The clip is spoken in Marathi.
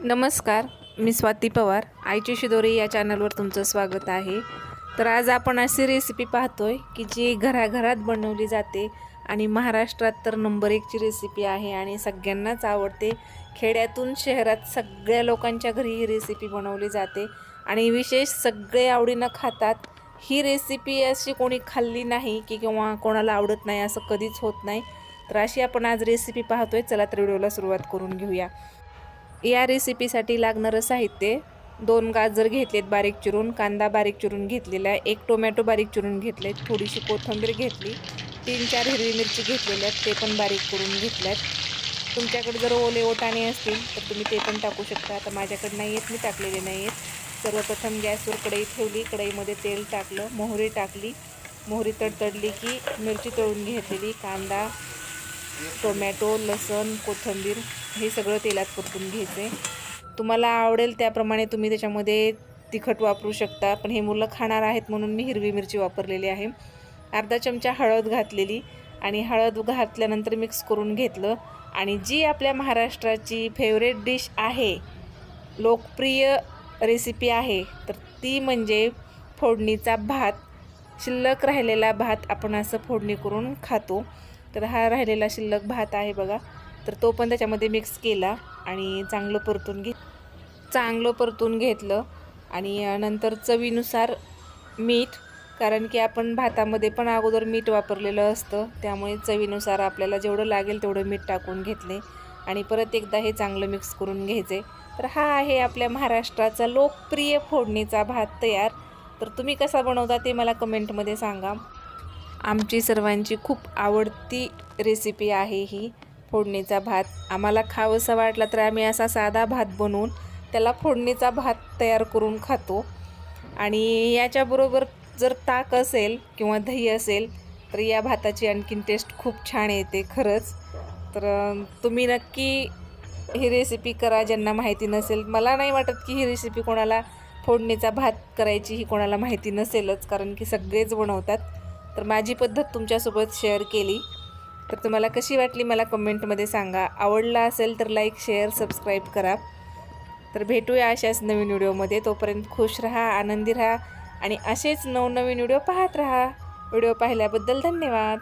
नमस्कार मी स्वाती पवार. आईची शिदोरी या चॅनलवर तुमचं स्वागत आहे. तर आज आपण अशी रेसिपी पाहतो आहे की जी घराघरात बनवली जाते आणि महाराष्ट्रात तर नंबर एकची रेसिपी आहे आणि सगळ्यांनाच आवडते. खेड्यातून शहरात सगळ्या लोकांच्या घरी ही रेसिपी बनवली जाते आणि विशेष सगळे आवडीनं खातात. ही रेसिपी अशी कोणी खाल्ली नाही की किंवा कोणाला आवडत नाही असं कधीच होत नाही. तर अशी आपण आज रेसिपी पाहतोय. चला तर व्हिडिओला सुरुवात करून घेऊया. या रेसिपीसाठी लागणारं साहित्य दोन गाजर घेतलेत बारीक चिरून कांदा बारीक चिरून घेतलेला आहे एक टोमॅटो बारीक चिरून घेतलेत थोडीशी कोथिंबीर घेतली तीन चार हिरवी मिरची घेतलेल्या आहेत ते पण बारीक करून घेतल्यात. तुमच्याकडे जर ओले ओटाणे असतील तर तुम्ही ते पण टाकू शकता. आता माझ्याकडे नाही आहेत मी टाकलेले नाही आहेत सर्वप्रथम गॅसवर कढई ठेवली कढईमध्ये तेल टाकलं मोहरी टाकली मोहरी तडतडली की मिरची तळून घेतलेली कांदा टोमॅटो लसण कोथिंबीर हे सगळं तेलात परतून घ्यायचे. तुम्हाला आवडेल त्याप्रमाणे तुम्ही त्याच्यामध्ये तिखट वापरू शकता. पण हे मुलं खाणार आहेत म्हणून मी हिरवी मिरची वापरलेली आहे. अर्धा चमचा हळद घातलेली आणि हळद घातल्यानंतर मिक्स करून घेतलं. आणि जी आपल्या महाराष्ट्राची फेवरेट डिश आहे लोकप्रिय रेसिपी आहे तर ती म्हणजे फोडणीचा भात. शिल्लक राहिलेला भात आपण असं फोडणी करून खातो. तर हा राहिलेला शिल्लक भात आहे बघा. तर तो पण त्याच्यामध्ये मिक्स केला आणि चांगलं परतून घे चांगलं परतून घेतलं. आणि नंतर चवीनुसार मीठ कारण की आपण भातामध्ये पण अगोदर मीठ वापरलेलं असतं. त्यामुळे चवीनुसार आपल्याला जेवढं लागेल तेवढं मीठ टाकून घेतले. आणि परत एकदा हे चांगलं मिक्स करून घ्यायचे. तर हा आहे आपल्या महाराष्ट्राचा लोकप्रिय फोडणीचा भात तयार. तर तुम्ही कसा बनवता ते मला कमेंटमध्ये सांगा. आमची सर्वांची खूप आवडती रेसिपी आहे ही. फोडणीचा भात. आम्हाला खावंसा वाटला तर आम्ही असा साधा भात बनवून त्याला फोडणीचा भात तयार करून खातो. आणि याच्याबरोबर जर ताक असेल किंवा दही असेल तर या भाताची आणखीन टेस्ट खूप छान येते खरंच. तर तुम्ही नक्की ही रेसिपी करा. ज्यांना माहिती नसेल मला नाही वाटत की ही रेसिपी कोणाला फोडणीचा भात करायची ही कोणाला माहिती नसेलच कारण की सगळेच बनवतात. तर माझी पद्धत तुमच्यासोबत शेअर केली. तर तुम्हाला कशी वाटली मला कमेंटमध्ये सांगा. आवडला असेल तर लाईक शेअर सबस्क्राईब करा. तर भेटूया अशाच नवीन व्हिडिओमध्ये तोपर्यंत खुश राहा आनंदी राहा आणि असेच नवनवीन व्हिडिओ पाहत राहा. व्हिडिओ पाहिल्याबद्दल धन्यवाद.